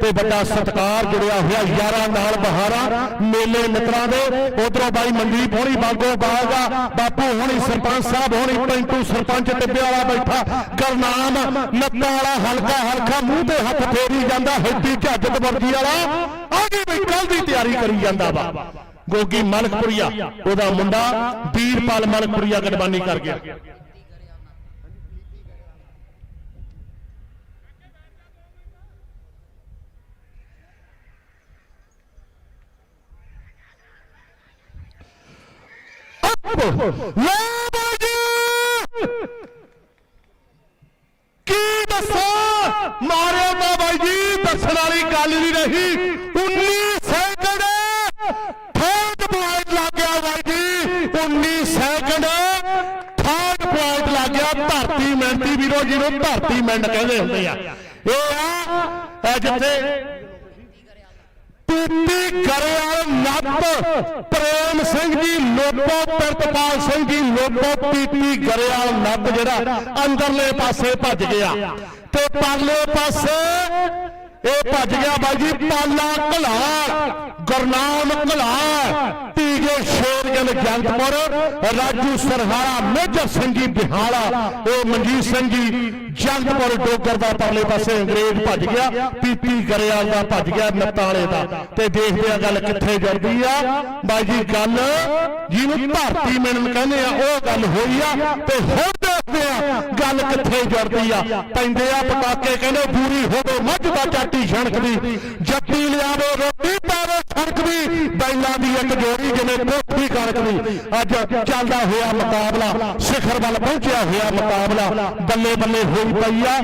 ਤੇ ਵੱਡਾ ਸਤਿਕਾਰ ਜੁੜਿਆ ਹੋਇਆ ਯਾਰਾਂ ਨਾਲ ਬਹਾਰਾਂ, ਮੇਲੇ ਮਿੱਤਰਾਂ ਦੇ। ਉਧਰੋਂ ਬਾਈ ਮਨਦੀਪ ਹੋਣੀ, ਬਾਗੋ ਬਾਗਾ ਬਾਪੂ ਹੋਣੀ, ਸਰਪੰਚ ਸਾਹਿਬ ਹੋਣੀ, ਪੈਂਟੂ ਸਰਪੰਚ ਟਿੱਬੇ ਵਾਲਾ ਬੈਠਾ। ਗਰਨਾਮ ਨੱਤਾ ਵਾਲਾ ਹਲਕਾ ਹਲਕਾ, ਮੂੰਹ ਤੇ ਹੱਥ ਫੇਰੀ ਜਾਂਦਾ ਹੈਪੀ ਝੱਜਤ ਵਰਜੀ ਵਾਲਾ। ਆਗੇ ਵੀ ਕੱਲ ਦੀ ਤਿਆਰੀ ਕਰੀ ਜਾਂਦਾ ਵਾ। ਗੋਗੀ ਮਲਕਪੁਰੀਆ, ਉਹਦਾ ਮੁੰਡਾ ਵੀਰਪਾਲ ਮਲਕਪੁਰੀਆ ਗੜਬਾਨੀ ਕਰ ਗਿਆ। ਲੈ ਬਾਜੀ ਕੀ ਦੱਸਾਂ? ਮਾਰਿਆ ਤਾਂ ਬਾਈ ਜੀ ਦੱਸਣ ਵਾਲੀ ਗੱਲ ਨਹੀਂ ਰਹੀ 19 ਸੈਕਿੰਡ ਥਰਡ ਪੁਆਇੰਟ ਲੱਗ ਗਿਆ ਬਾਈ ਜੀ 19 ਸੈਕਿੰਡ ਥਰਡ ਪੁਆਇੰਟ ਲੱਗ ਗਿਆ, ਧਰਤੀ ਮਿੰਟੀ ਵੀਰੋ ਜਿਹਨੂੰ ਧਰਤੀ ਮਿੰਟ ਕਹਿੰਦੇ ਹੁੰਦੇ ਆ। ਇਹ ਆ, ਇਹ ਜਿੱਥੇ ਪੀਪੀ ਗਰੇਵਾਲ ਨੱਤ ਪ੍ਰੇਮ ਸਿੰਘ ਜੀ ਲੋਪੋ ਪ੍ਰਿਤਪਾਲ ਸਿੰਘ ਜੀ ਲੋਪੋ ਪੀਪੀ ਗਰੇਵਾਲ ਨੱਤ ਜਿਹੜਾ ਅੰਦਰਲੇ ਪਾਸੇ ਭੱਜ ਗਿਆ ਤੇ ਪਰਲੇ ਪਾਸੇ ਇਹ ਭੱਜ ਗਿਆ ਬਾਈ ਜੀ, ਪਾਲਾ ਘਲਾਰ ਗੁਰਨਾਮ ਘਲਾਰ ਤੀਗੇ ਸ਼ੇਰਗੰਜ ਜੰਗਪੁਰ ਰਾਜੂ ਸਰਹਾਰਾ, ਮੇਜਰ ਸਿੰਘ ਜੀ ਬਿਹਾਲਾ, ਉਹ ਮਨਜੀਤ ਸਿੰਘ ਜੀ ਜੰਗਪੁਰ ਡੋਗਰ ਦਾ ਪਰਲੇ ਪਾਸੇ ਅੰਗਰੇਜ਼ ਭੱਜ ਗਿਆ, ਪੀਪੀ ਗਰੇਵਾਲ ਦਾ ਭੱਜ ਗਿਆ ਨਤਾਲੇ ਦਾ। ਤੇ ਦੇਖਦੇ ਆ ਗੱਲ ਕਿੱਥੇ ਜੁੜਦੀ ਆ। ਬਾਈ ਜੀ, ਗੱਲ ਜਿਹਨੂੰ ਭਾਰਤੀ ਮਿਲਣ ਕਹਿੰਦੇ ਆ, ਉਹ ਗੱਲ ਹੋਈ ਆ। ਤੇ ਹੁਣ ਦੇਖਦੇ ਆ ਗੱਲ ਕਿੱਥੇ ਜੁੜਦੀ ਆ। ਪੈਂਦੇ ਆ ਪਟਾਕੇ, ਕਹਿੰਦੇ ਪੂਰੀ ਹੋਵੇ, ਮੱਝ ਦਾ ਚਾਟੀ ਛਣਕ ਦੀ ਜੱਟੀ ਲਿਆਵੇ, ਰੋਟੀ ਪਾਵੇ ਛਣਕਦੀ ਬੈਲਾਂ ਦੀ ਇੱਕ ਜੋੜੀ ਜਿਵੇਂ ਕੋਠੀ ਕਣਕਦੀ ਅੱਜ ਚੱਲਦਾ ਹੋਇਆ ਮੁਕਾਬਲਾ, ਸਿਖਰ ਵੱਲ ਪਹੁੰਚਿਆ ਹੋਇਆ ਮੁਕਾਬਲਾ ਬੱਲੇ ਬੱਲੇ ਹੋਈ ਪਈ ਆ।